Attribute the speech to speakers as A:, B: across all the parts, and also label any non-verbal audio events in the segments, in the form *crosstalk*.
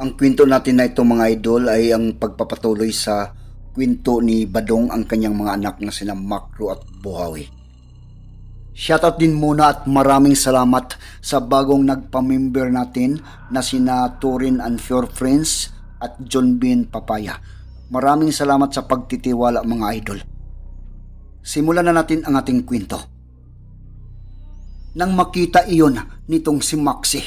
A: Ang kwento natin na ito mga idol ay ang pagpapatuloy sa kwento ni Badong ang kanyang mga anak na sina Makro at Buhawi. Shoutout din muna at maraming salamat sa bagong nagpa-member natin na sina Turin and Pure Friends at John Bean Papaya. Maraming salamat sa pagtitiwala mga idol. Simulan na natin ang ating kwento. Nang makita iyon nitong si Maxi,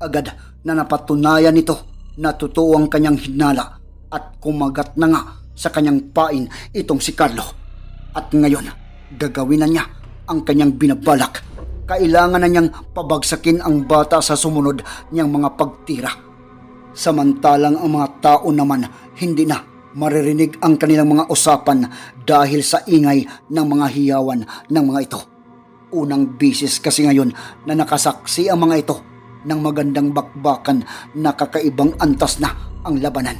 A: agad na napatunayan nito na ang kanyang hinala at kumagat na nga sa kanyang pain itong si Carlo. At ngayon, gagawin na niya ang kanyang binabalak. Kailangan na niyang pabagsakin ang bata sa sumunod niyang mga pagtira. Samantalang ang mga tao naman hindi na maririnig ang kanilang mga usapan dahil sa ingay ng mga hiyawan ng mga ito. Unang bisis kasi ngayon na nakasaksi ang mga ito ng magandang bakbakan na kakaibang antas na ang labanan.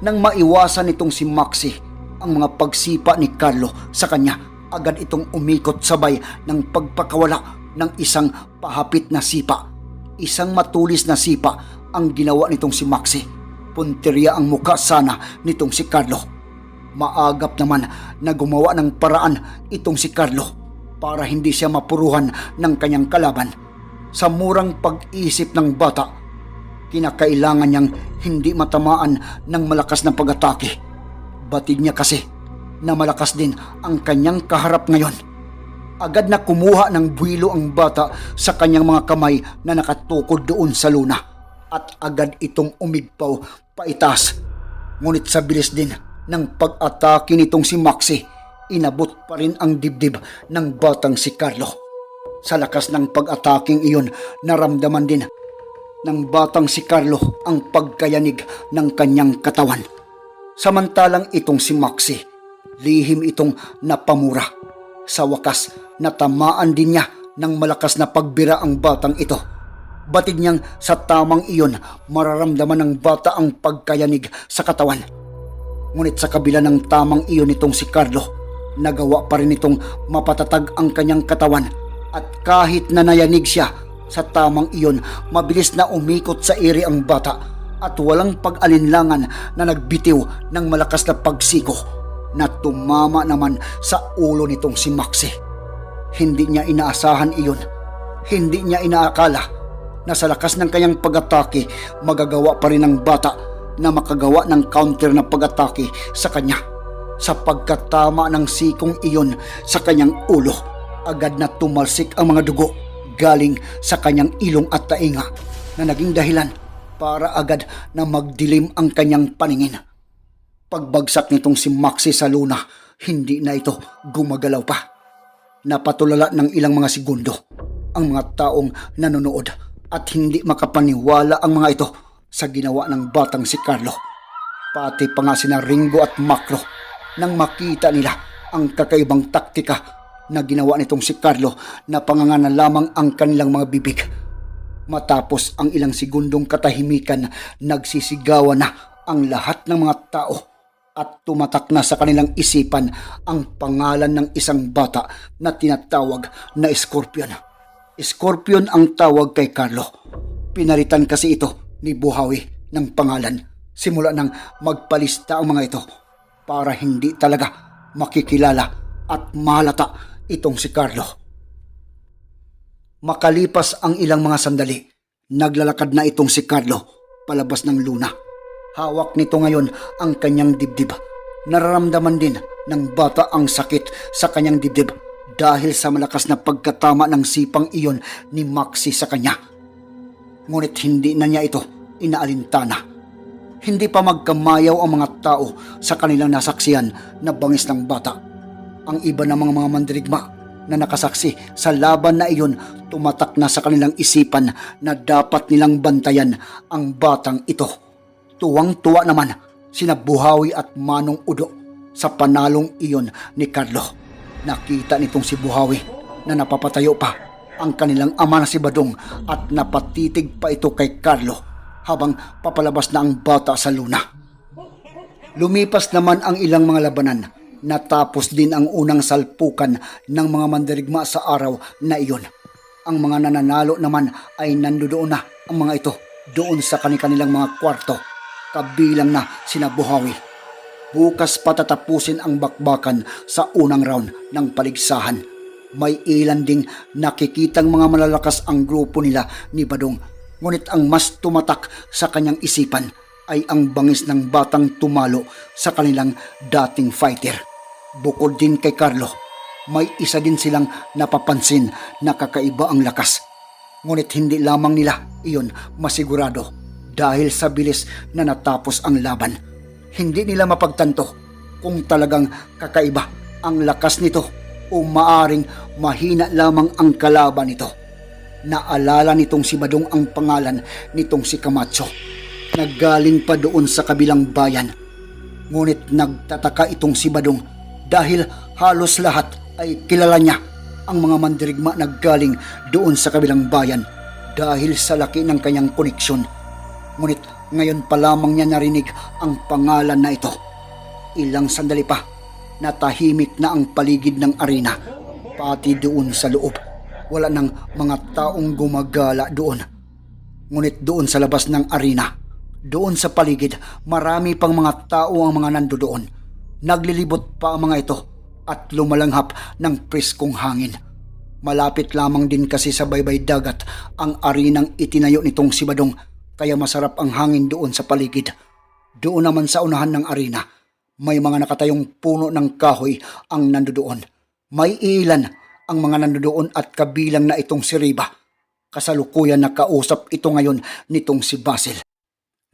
A: Nang maiwasan itong si Maxi ang mga pagsipa ni Carlo sa kanya, agad itong umikot sabay ng pagpakawala ng isang pahapit na sipa. Isang matulis na sipa ang ginawa nitong si Maxi. Punteriya ang muka sana nitong si Carlo. Maagap naman na gumawa ng paraan itong si Carlo para hindi siya mapuruhan ng kanyang kalaban. Sa murang pag-isip ng bata, kinakailangan niyang hindi matamaan ng malakas na pag-atake. Batid niya kasi na malakas din ang kanyang kaharap ngayon. Agad na kumuha ng buwilo ang bata sa kanyang mga kamay na nakatukod doon sa luna at agad itong umigpaw paitas. Ngunit sa bilis din ng pag-atake nitong si Maxi, inabot pa rin ang dibdib ng batang si Carlo. Sa lakas ng pag-ataking iyon, naramdaman din ng batang si Carlo ang pagkayanig ng kanyang katawan. Samantalang itong si Maxi, lihim itong napamura. Sa wakas, natamaan din niya ng malakas na pagbira ang batang ito. Batid niyang sa tamang iyon, mararamdaman ng bata ang pagkayanig sa katawan. Ngunit sa kabila ng tamang iyon itong si Carlo, nagawa pa rin itong mapatatag ang kanyang katawan at kahit na nayanig siya sa tamang iyon, mabilis na umikot sa iri ang bata at walang pag-alinlangan na nagbitiw ng malakas na pagsiko na tumama naman sa ulo nitong si Maxi. Hindi niya inaasahan iyon. Hindi niya inaakala na sa lakas ng kanyang pag-atake, magagawa pa rin ng bata na makagawa ng counter na pag-atake sa kanya. Sapagkat tama ng sikong iyon sa kanyang ulo, agad na tumalsik ang mga dugo galing sa kanyang ilong at tainga na naging dahilan para agad na magdilim ang kanyang paningin. Pagbagsak nitong si Maxi sa luna, hindi na ito gumagalaw pa. Napatulala ng ilang mga segundo ang mga taong nanonood at hindi makapaniwala ang mga ito sa ginawa ng batang si Carlo. Pati pa nga sina Ringo at Macro nang makita nila ang kakaibang taktika na ginawa nitong si Carlo na pangangana lamang ang kanilang mga bibig. Matapos ang ilang segundong katahimikan, nagsisigawan na ang lahat ng mga tao at tumatak na sa kanilang isipan ang pangalan ng isang bata na tinatawag na Scorpion. Scorpion ang tawag kay Carlo. Pinalitan kasi ito ni Buhawi ng pangalan simula nang magpalista ang mga ito para hindi talaga makikilala at malata itong si Carlo. Makalipas ang ilang mga sandali, naglalakad na itong si Carlo palabas ng luna. Hawak nito ngayon ang kanyang dibdib. Nararamdaman din ng bata ang sakit sa kanyang dibdib dahil sa malakas na pagkatama ng sipang iyon ni Maxi sa kanya. Ngunit hindi na niya ito inaalintana. Hindi pa magkamayaw ang mga tao sa kanilang nasaksiyan na bangis ng bata. Ang iba ng mga mga mandirigma na nakasaksi sa laban na iyon tumatak na sa kanilang isipan na dapat nilang bantayan ang batang ito. Tuwang-tuwa naman sina Buhawi at Manong Udo sa panalong iyon ni Carlo. Nakita nitong si Buhawi na napapatayo pa ang kanilang ama na si Badong at napatitig pa ito kay Carlo habang papalabas na ang bata sa luna. Lumipas naman ang ilang mga labanan. Natapos din ang unang salpukan ng mga mandirigma sa araw na iyon. Ang mga nananalo naman ay nandoon na ang mga ito doon sa kanilang mga kwarto kabilang na sina Buhawi. Bukas patatapusin ang bakbakan sa unang round ng paligsahan. May ilan ding nakikitang mga malalakas ang grupo nila ni Badong. Ngunit ang mas tumatak sa kanyang isipan ay ang bangis ng batang tumalo sa kanilang dating fighter. Bukod din kay Carlo, may isa din silang napapansin na kakaiba ang lakas. Ngunit hindi lamang nila iyon masigurado dahil sa bilis na natapos ang laban. Hindi nila mapagtanto kung talagang kakaiba ang lakas nito o maaring mahina lamang ang kalaban nito. Naalala nitong si Badong ang pangalan nitong si Camacho. Naggaling pa doon sa kabilang bayan. Ngunit nagtataka itong si Badong dahil halos lahat ay kilala niya ang mga mandirigma naggaling doon sa kabilang bayan dahil sa laki ng kanyang koneksyon. Ngunit ngayon pa lamang niya narinig ang pangalan na ito. Ilang sandali pa, natahimik na ang paligid ng arena, pati doon sa loob. Wala nang mga taong gumagala doon. Ngunit doon sa labas ng arena, doon sa paligid, marami pang mga tao ang mga nando doon. Naglilibot pa ang mga ito at lumalanghap ng preskong hangin. Malapit lamang din kasi sa baybay dagat ang arinang itinayo nitong si Badong kaya masarap ang hangin doon sa paligid. Doon naman sa unahan ng arena, may mga nakatayong puno ng kahoy ang nandoon. May ilan ang mga nandoon at kabilang na itong si Riba. Kasalukuyan na kausap ito ngayon nitong si Basil.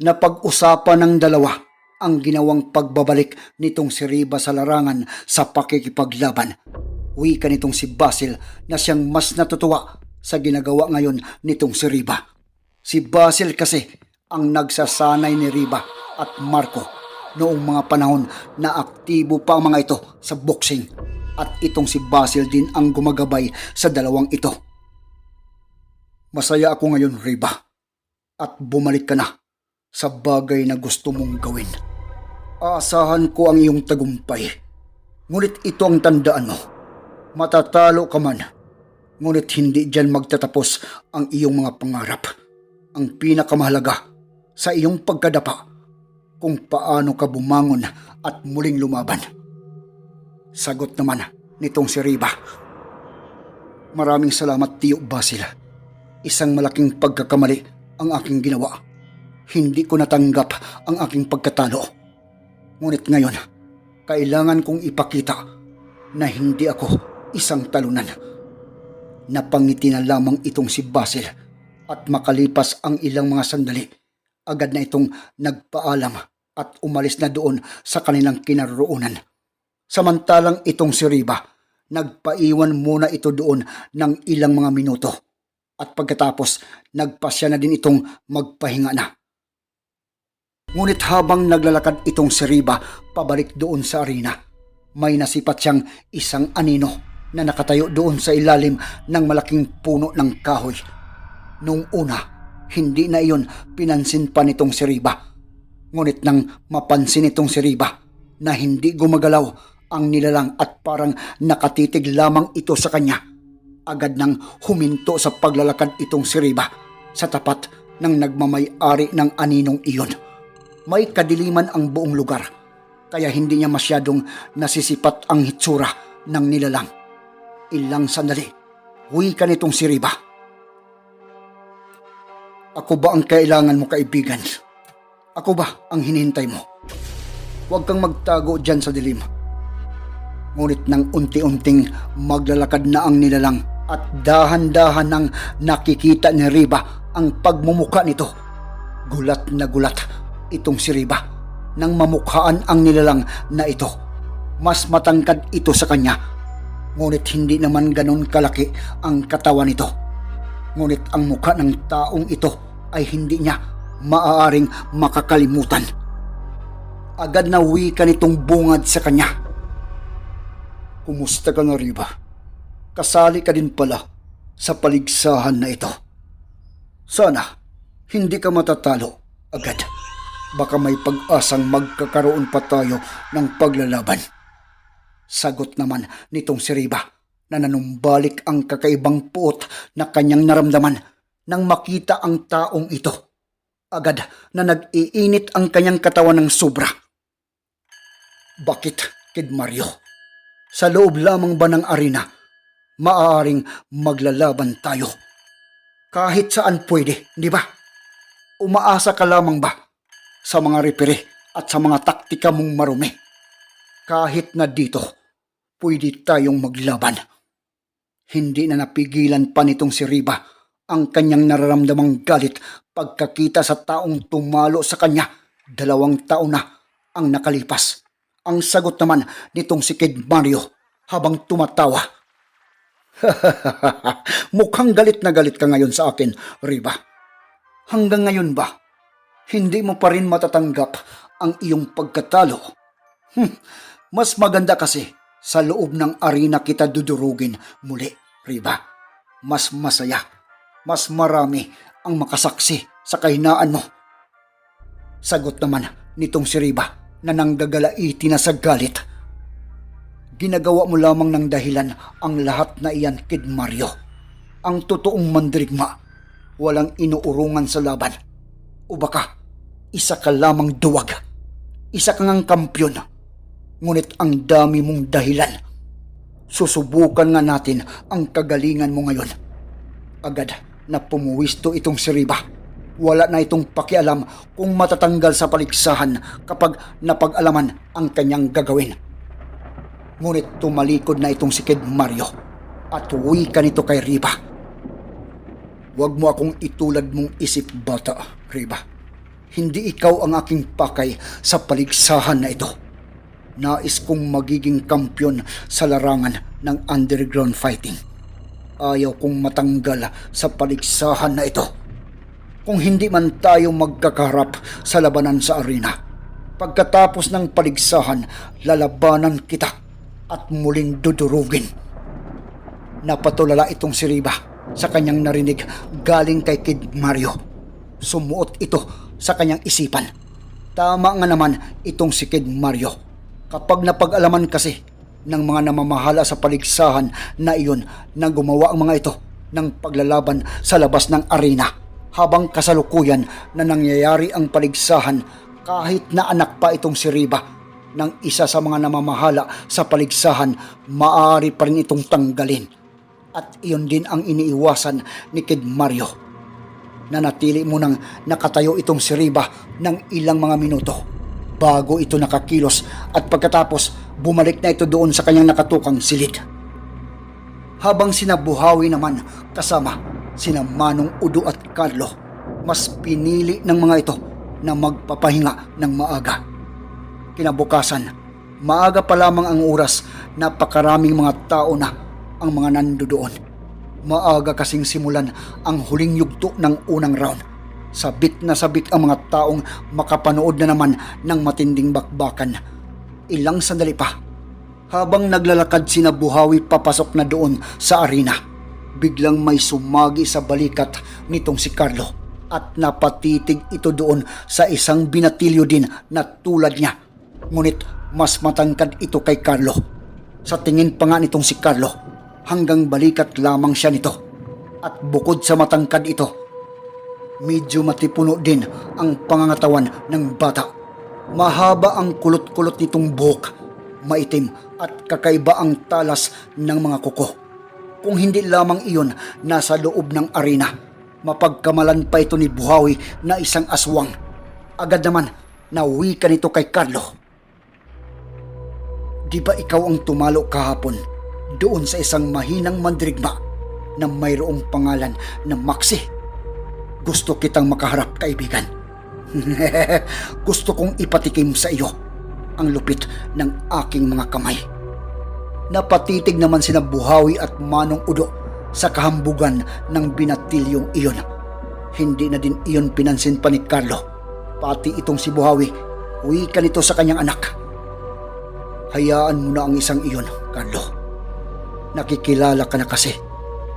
A: Napag-usapan ng dalawa ang ginawang pagbabalik nitong si Riba sa larangan sa pakikipaglaban. Wika nitong si Basil na siyang mas natutuwa sa ginagawa ngayon nitong si Riba. Si Basil kasi ang nagsasanay ni Riba at Marco noong mga panahon na aktibo pa ang mga ito sa boxing at itong si Basil din ang gumagabay sa dalawang ito. Masaya ako ngayon, Riba, at bumalik ka na sa bagay na gusto mong gawin. Aasahan ko ang iyong tagumpay. Ngunit ito ang tandaan mo. Matatalo ka man. Ngunit hindi dyan magtatapos ang iyong mga pangarap. Ang pinakamahalaga sa iyong pagkadapa kung paano ka bumangon at muling lumaban. Sagot naman nitong si Riba. Maraming salamat, Tiyo Basil. Isang malaking pagkakamali ang aking ginawa. Hindi ko natanggap ang aking pagkatalo. Ngunit ngayon, kailangan kong ipakita na hindi ako isang talunan. Napangiti na lamang itong si Basil at makalipas ang ilang mga sandali, agad na itong nagpaalam at umalis na doon sa kanilang kinaroonan. Samantalang itong si Riba, nagpaiwan muna ito doon ng ilang mga minuto at pagkatapos nagpasya na din itong magpahinga na. Ngunit habang naglalakad itong si Riba pabalik doon sa arena, may nasipat siyang isang anino na nakatayo doon sa ilalim ng malaking puno ng kahoy. Nung una, hindi na iyon pinansin pa nitong si Riba. Ngunit nang mapansin itong si Riba na hindi gumagalaw ang nilalang at parang nakatitig lamang ito sa kanya, agad nang huminto sa paglalakad itong si Riba sa tapat ng nagmamay-ari ng aninong iyon. May kadiliman ang buong lugar, kaya hindi niya masyadong nasisipat ang hitsura ng nilalang. Ilang sandali, huwi ka nitong si Riba. Ako ba ang kailangan mo kaibigan? Ako ba ang hinihintay mo? Huwag kang magtago dyan sa dilim. Ngunit nang unti-unting maglalakad na ang nilalang at dahan-dahan nang nakikita ni Riba ang pagmumuka nito. Gulat na gulat itong si Riba nang mamukhaan ang nilalang na ito. Mas matangkad ito sa kanya. Ngunit hindi naman ganon kalaki ang katawan nito. Ngunit ang mukha ng taong ito ay hindi niya maaaring makakalimutan. Agad na wika nitong bungad sa kanya. Kumusta ka na, Riba? Kasali ka din pala sa paligsahan na ito. Sana, hindi ka matatalo agad. Baka may pag-asang magkakaroon pa tayo ng paglalaban. Sagot naman nitong si Riba na nanumbalik ang kakaibang puot na kanyang naramdaman nang makita ang taong ito. Agad na nag-iinit ang kanyang katawan ng sobra. Bakit, Kid Mario? Sa loob lamang ba ng arena, maaaring maglalaban tayo? Kahit saan pwede, di ba? Umaasa ka lamang ba sa mga repere at sa mga taktika mong marumi? Kahit na dito, pwede tayong maglaban. Hindi na napigilan pa nitong si Riba ang kanyang nararamdamang galit pagkakita sa taong tumalo sa kanya. Dalawang taon na ang nakalipas. Ang sagot naman nitong si Kid Mario habang tumatawa. *laughs* Mukhang galit na galit ka ngayon sa akin, Riba. Hanggang ngayon ba, hindi mo pa rin matatanggap ang iyong pagkatalo? Hmm, mas maganda kasi sa loob ng arena kita dudurugin muli, Riba. Mas masaya, mas marami ang makasaksi sa kahinaan mo. Sagot naman nitong si Riba na nanggagalaiti na sa galit. Ginagawa mo lamang ng dahilan ang lahat na iyan, Kid Mario. Ang totoong mandirigma, walang inuurungan sa laban. O baka, isa ka lamang duwag. Isa ka ngang kampyon. Ngunit ang dami mong dahilan. Susubukan nga natin ang kagalingan mo ngayon. Agad na pumuwisto itong si Riba. Wala na itong pakialam kung matatanggal sa paligsahan kapag napag-alaman ang kanyang gagawin. Ngunit tumalikod na itong si Kid Mario at uwi ka nito kay Riba. Huwag mo akong itulad mong isip bata, Riba. Hindi ikaw ang aking pakay sa paligsahan na ito. Nais kong magiging kampyon sa larangan ng underground fighting. Ayaw kong matanggal sa paligsahan na ito kung hindi man tayo magkakaharap sa labanan sa arena. Pagkatapos ng paligsahan, lalabanan kita at muling dudurugin. Napatulala itong si Riba sa kanyang narinig galing kay Kid Mario. Sumuot ito sa kanyang isipan. Tama nga naman itong si Kid Mario. Kapag napag-alaman kasi ng mga namamahala sa paligsahan na iyon na gumawa ang mga ito ng paglalaban sa labas ng arena habang kasalukuyan na nangyayari ang paligsahan kahit na anak pa itong si Riba ng isa sa mga namamahala sa paligsahan, maaari pa rin itong tanggalin. At iyon din ang iniiwasan ni Kid Mario. Nanatili mo nang nakatayo itong si Riba ng ilang mga minuto bago ito nakakilos at pagkatapos bumalik na ito doon sa kanyang nakatukang silid. Habang sinabuhawi naman kasama sina Manong Udo at Carlo, mas pinili ng mga ito na magpapahinga ng maaga. Kinabukasan, maaga pa lamang ang oras, napakaraming mga tao na ang mga nandoon. Maaga kasing simulan ang huling yugto ng unang round. Sabik na sabik ang mga taong makapanood na naman ng matinding bakbakan. Ilang sandali pa, habang naglalakad sina Buhawi papasok na doon sa arena, biglang may sumagi sa balikat nitong si Carlo at napatitig ito doon sa isang binatilyo din na tulad niya. Ngunit mas matangkad ito kay Carlo. Sa tingin pa nga nitong si Carlo, hanggang balikat lamang siya nito. At bukod sa matangkad ito, medyo matipuno din ang pangangatawan ng bata. Mahaba ang kulot-kulot nitong buhok, maitim at kakaiba ang talas ng mga kuko. Kung hindi lamang iyon nasa loob ng arena, mapagkamalan pa ito ni Buhawi na isang aswang. Agad naman, nauwi ka nito kay Carlo. Di ba ikaw ang tumalo kahapon doon sa isang mahinang mandirigma na mayroong pangalan na Maxi? Gusto kitang makaharap, kaibigan. *laughs* Gusto kong ipatikim sa iyo ang lupit ng aking mga kamay. Napatitig naman sina Buhawi at Manong Udo sa kahambugan ng binatilyong iyon. Hindi na din iyon pinansin pa ni Carlo. Pati itong si Buhawi, uwi ka nito sa kanyang anak. Hayaan mo na ang isang iyon, Carlo. Nakikilala ka na kasi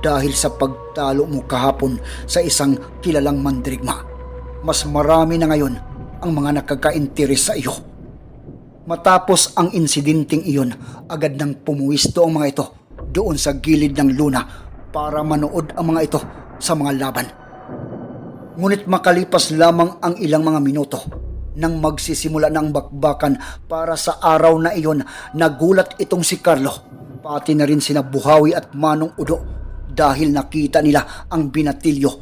A: dahil sa pagtalo mo kahapon sa isang kilalang mandirigma. Mas marami na ngayon ang mga nakakainteres sa iyo. Matapos ang insidenteng iyon, agad nang pumuwisto ang mga ito doon sa gilid ng luna para manood ang mga ito sa mga laban. Ngunit makalipas lamang ang ilang mga minuto nang magsisimula ng bakbakan para sa araw na iyon, nagulat itong si Carlo, pati na rin sina Buhawi at Manong Udo dahil nakita nila ang binatilyo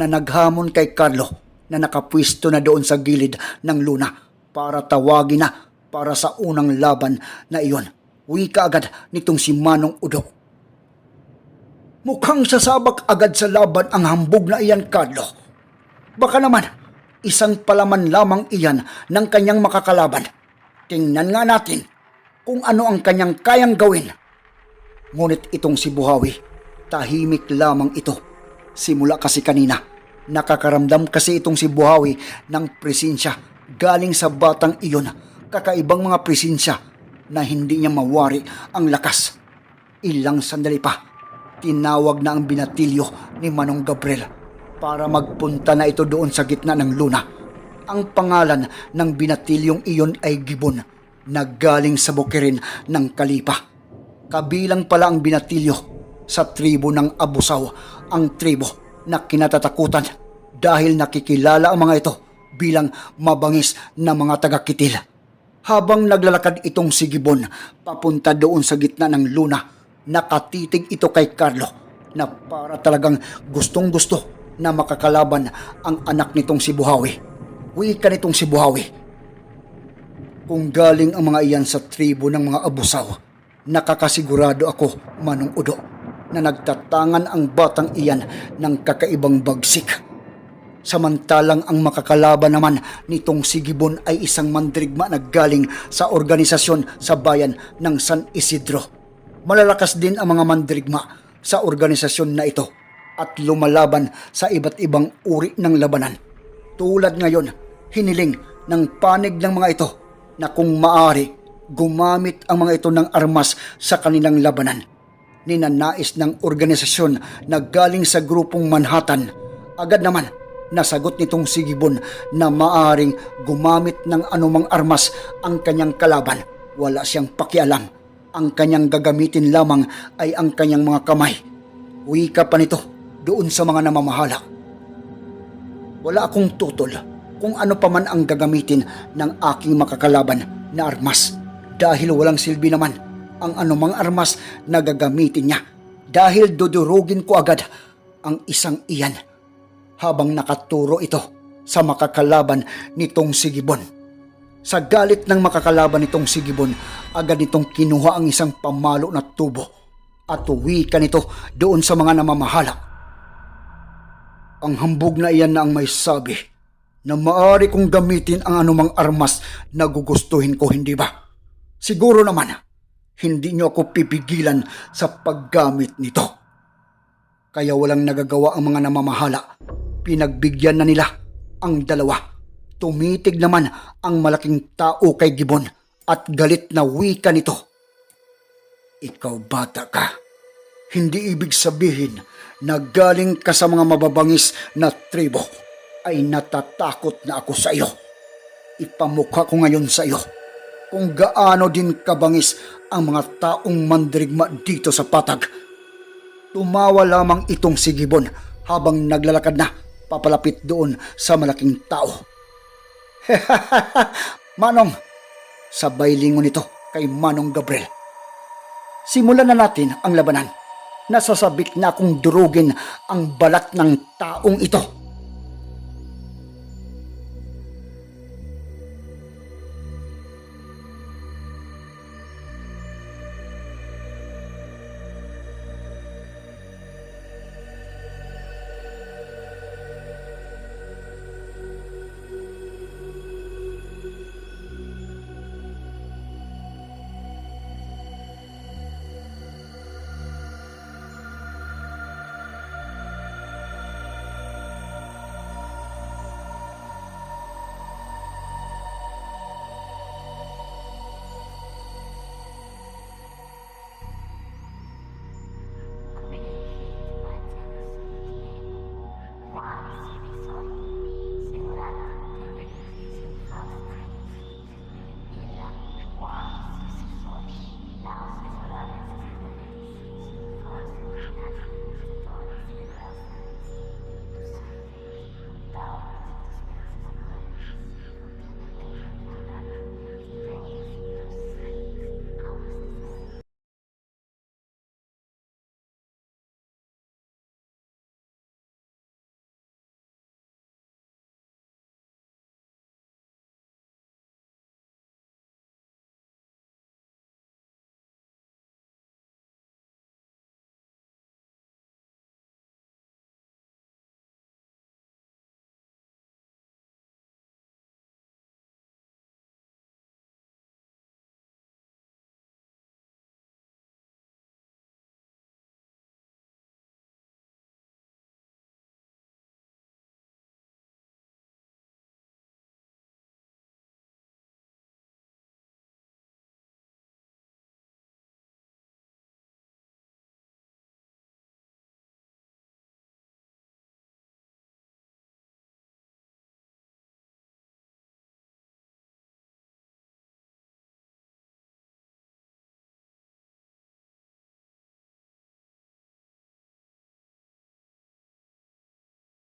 A: na naghamon kay Carlo na nakapwisto na doon sa gilid ng luna para tawagin na para sa unang laban na iyon. Wika agad nitong si Manong Udo. Mukhang sasabak agad sa laban ang hambog na iyan, Carlo. Baka naman, isang palaman lamang iyan ng kanyang makakalaban. Tingnan nga natin kung ano ang kanyang kayang gawin. Ngunit itong si Buhawi, tahimik lamang ito. Simula kasi kanina, nakakaramdam kasi itong si Buhawi ng presensya galing sa batang iyon. Kakaibang mga presensya na hindi niya mawari ang lakas. Ilang sandali pa, tinawag na ang binatilyo ni Manong Gabriel para magpunta na ito doon sa gitna ng luna. Ang pangalan ng binatilyong iyon ay Gibon na galing sa bukirin ng Kalipa. Kabilang pala ang binatilyo sa tribo ng Abusaw, ang tribo na kinatatakutan dahil nakikilala ang mga ito bilang mabangis na mga taga-kitil. Habang naglalakad itong si Gibon papunta doon sa gitna ng luna, nakatitig ito kay Carlo na para talagang gustong gusto na makakalaban ang anak nitong si Buhawi. Wika nitong si Buhawi. Kung galing ang mga iyan sa tribo ng mga abusaw, nakakasigurado ako, Manong Udo, na nagtatangan ang batang iyan ng kakaibang bagsik. Samantalang ang makakalaban naman nitong si Gibon ay isang mandirigma na galing sa organisasyon sa bayan ng San Isidro. Malalakas din ang mga mandirigma sa organisasyon na ito at lumalaban sa iba't ibang uri ng labanan. Tulad ngayon, hiniling ng panig ng mga ito na kung maari, gumamit ang mga ito ng armas sa kanilang labanan. Ninanais ng organisasyon na galing sa grupong Manhattan, agad naman nasagot nitong si Gibon na maaring gumamit ng anumang armas ang kanyang kalaban. Wala siyang pakialam. Ang kanyang gagamitin lamang ay ang kanyang mga kamay. Wika pa nito doon sa mga namamahala. Wala akong tutol kung ano pa man ang gagamitin ng aking makakalaban na armas dahil walang silbi naman ang anumang armas na gagamitin niya dahil dudurugin ko agad ang isang iyan habang nakaturo ito sa makakalaban nitong Sigibon. Sa galit ng makakalaban nitong Sigibon, agad nitong kinuha ang isang pamalo na tubo at uwi ka nito doon sa mga namamahala. Ang hambog na iyan na ang may sabi na maari kong gamitin ang anumang armas na gugustuhin ko, hindi ba? Siguro naman, hindi niyo ako pipigilan sa paggamit nito. Kaya walang nagagawa ang mga namamahala. Pinagbigyan na nila ang dalawa. Tumitig naman ang malaking tao kay Gibon at galit na wika nito. Ikaw bata ka. Hindi ibig sabihin na galing ka sa mga mababangis na tribo ay natatakot na ako sa iyo. Ipamukha ko ngayon sa iyo kung gaano din kabangis ang mga taong mandirigma dito sa patag. Tumawa lamang itong si Gibon habang naglalakad na papalapit doon sa malaking tao. *laughs* Manong, sabay lingon ito kay Manong Gabriel. Simulan na natin ang labanan. Nasasabik na akong durugin ang balat ng taong ito.